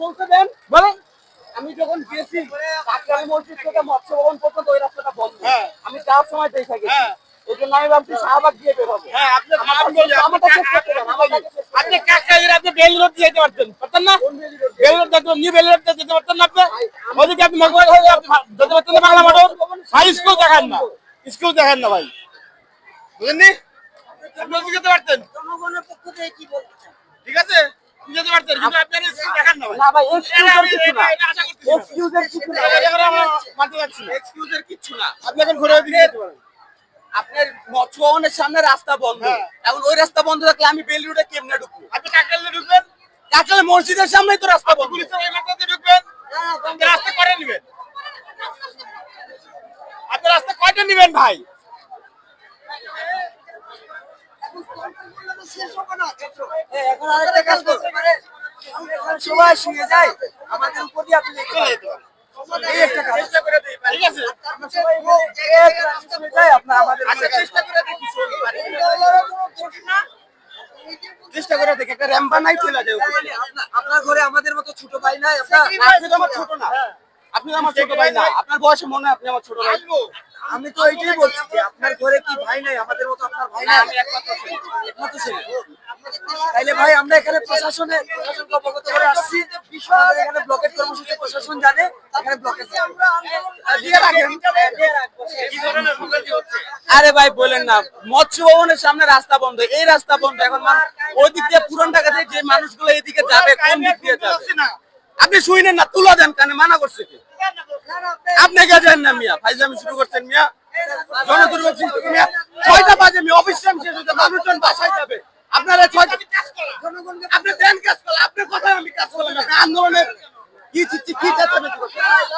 বলতে দেন বলেন। আমি যখন গেছি কাকরাই মসজিদ থেকে মৎস্য ভবন পর্যন্ত ওই রাস্তাটা বন্ধ। হ্যাঁ। আমি যাওয়ার সময় দেখে গেছি। হ্যাঁ। এই জন্য আমি ভাবছি শাহবাগ দিয়ে বেরোবো হ্যাঁ আপনি আপনি বেল রোড দিয়ে যেতে পারতেন? পারতেন না? বেলি রোড? নিউ রোড যেতে পারতেন না আপনি? ওদিকে আপনি মগবাই হয়ে আপনি যেতে পারতেন না বাংলা মোটর? ভাই স্কুল দেখান না। স্কুল দেখান না ভাই। বুঝলেননি আপনি যেতে পারতেন। জনগণের পক্ষ থেকে কি বলতে ঠিক আছে? যেতে পারতেন কিন্তু আপনি আর স্কুল দেখান না ভাই এক্সকিউজের কিছু না। এটা- এটা আশা করতেছি না। এক্সকিউজের কিছু না। এটা এখন আমরা মানতে পারছি না। এক্সকিউজের কিছু না। আপনি এখন ঘুরে পারেন। আপনার মৎস্য সামনে রাস্তা বন্ধ। হ্যাঁ। এখন ওই রাস্তা বন্ধ থাকলে আমি বেলি রোডে কেমনে ঢুকবো? আপনি ঢুকবেন? মসজিদের সামনেই তো রাস্তা বন্ধ। পুলিশের ওই ঢুকবেন? রাস্তা করে নেবেন? আপনি রাস্তা কয়টা নেবেন ভাই? এখন আরেকটা কাজ করতে পারে শুয়ে আমাদের উপর দিয়ে আপনি চেষ্টা করে আমাদের আচ্ছা দেখি একটা র্যাম্পা নাই চলে যায় আপনার ঘরে আমাদের মতো ছোট ভাই নাই আপনার? আপনি তো আমার ছোট না। আপনি তো আমার ছোট ভাই না। আপনার বয়সে মনে হয় আপনি আমার ছোট ভাই। আমি তো এইটাই বলছি আপনার ঘরে কি ভাই নাই আমাদের মতো আপনার ভাই নাই। আমি একমাত্র একমাত্র ছেলে। ভাই, আমরা এখানে প্রশাসনে প্রশাসন জানে আরে ভাই, বলেন না। মৎস্য ভবনের সামনে রাস্তা বন্ধ। এই রাস্তা বন্ধ। এখন ওই দিক দিয়ে পুরান থেকে যে মানুষগুলো এইদিকে যাবে, কোন দিক দিয়ে যাবে? আপনি শুনেন না, তুলা দেন কানে, মানা করছে কি? আপনি কে যান না মিয়া? ফাইজামি শুরু করছেন মিয়া। জনদুর্ভোগ মিয়া। ছয়টা বাজে মিয়া, অফিস শেষ হতে মানুষজন বাসায় যাবে। আপনারা আপনি দেন কাজ করলে আপনার কথা আমি কাজ করলাম আন্দোলনের কি চিঠি কি চেঁচামেচি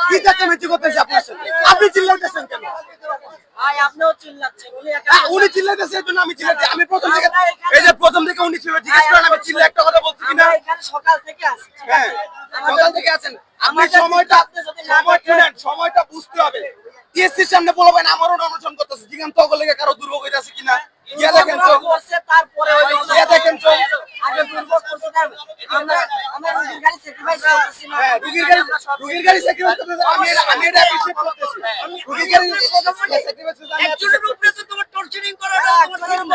কি চেঁচামেচি করতেছে আপনার সাথে? আপনি চিল্লাইতেছেন কেন? উনি একটা চিল্লাইতেছে এই জন্য আমি চিল্লাইছি আমি প্রথম থেকে এই যে প্রথম থেকে উনি ছিল জিজ্ঞেস করেন আমি চিল্লা একটা কথা বলছি কিনা? সকাল থেকে আছি হ্যাঁ? সকাল থেকে আছেন। আপনি সময়টা সময় শুনেন সময়টা বুঝতে হবে। টিএসসির সামনে বলবেন আমারও অনশন করতেছে জিগান তো লেগে কারও দুর্ভোগ হইতাছে কিনা? গিয়া দেখেন তো দুর্ভোগ করছে, তারপরে ওই যে গিয়া দেখেন তো আগে দুর্ভোগ করছে, তার- আমরা আমরা রুগীর গাড়ি sacrifice করতেছি না। হ্যাঁ রুগীর গাড়ি রুগীর গাড়ি স্যাক্রিফাইস করতেছে আমি আমি এটা অ্যাপ্রিশিয়েট করতেছি রুগীর গাড়ি স্যাক্রিফাইস করতেছে একজনের উপরে তো তোমার torturing করাটা তোমার ধর্ম।